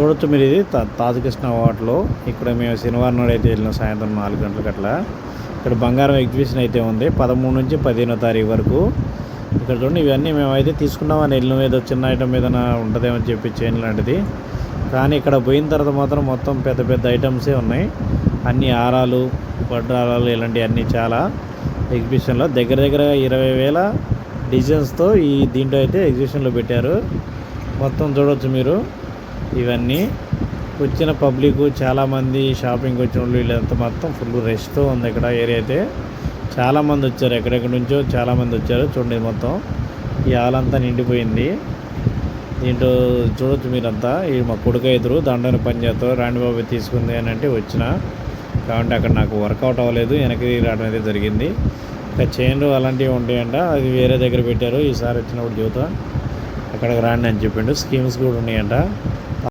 చూడొచ్చు మీరు ఇది. తా తాజకృష్ణ హోటల్. ఇక్కడ మేము శనివారం నాడు అయితే వెళ్ళిన సాయంత్రం నాలుగు గంటలకు అట్లా. ఇక్కడ బంగారం ఎగ్జిబిషన్ అయితే ఉంది. పదమూడు నుంచి పదిహేనో తారీఖు వరకు. ఇక్కడ చూడండి ఇవన్నీ మేమైతే తీసుకున్నామని వెళ్ళిన ఏదో చిన్న ఐటమ్ ఏదైనా ఉంటుందేమో అని చెప్పి చైన్ లాంటిది. కానీ ఇక్కడ పోయిన తర్వాత మాత్రం మొత్తం పెద్ద పెద్ద ఐటమ్సే ఉన్నాయి. అన్ని ఆరాలు వడ్రాలు ఇలాంటివి అన్నీ చాలా. ఎగ్జిబిషన్లో దగ్గర దగ్గర ఇరవై వేల డిజైన్స్తో ఈ దీంట్లో అయితే ఎగ్జిబిషన్లో పెట్టారు. మొత్తం చూడవచ్చు మీరు. ఇవన్నీ వచ్చిన పబ్లిక్ చాలామంది షాపింగ్ వచ్చిన వాళ్ళు వీళ్ళంతా మొత్తం ఫుల్ రష్తో ఉంది ఇక్కడ ఏరియా అయితే. చాలామంది వచ్చారు ఎక్కడెక్కడి నుంచో చాలామంది వచ్చారు. చూడండి మొత్తం. ఈ ఆలంతా నిండిపోయింది. దీంట్లో చూడొచ్చు మీరంతా. ఈ మా కొడుకు ఎదురు దాంట్లోనే పని చేస్తారు రాణిబాబు తీసుకుంది అని అంటే వచ్చిన. కాబట్టి అక్కడ నాకు వర్కౌట్ అవ్వలేదు. వెనక్కి రావడం అయితే జరిగింది. ఇంకా చైన్లు అలాంటివి ఉంటాయంట. అది వేరే దగ్గర పెట్టారు. ఈసారి వచ్చినప్పుడు చూద్దాం. అక్కడికి రాండి అని చెప్పిండు. స్కీమ్స్ కూడా ఉన్నాయంట.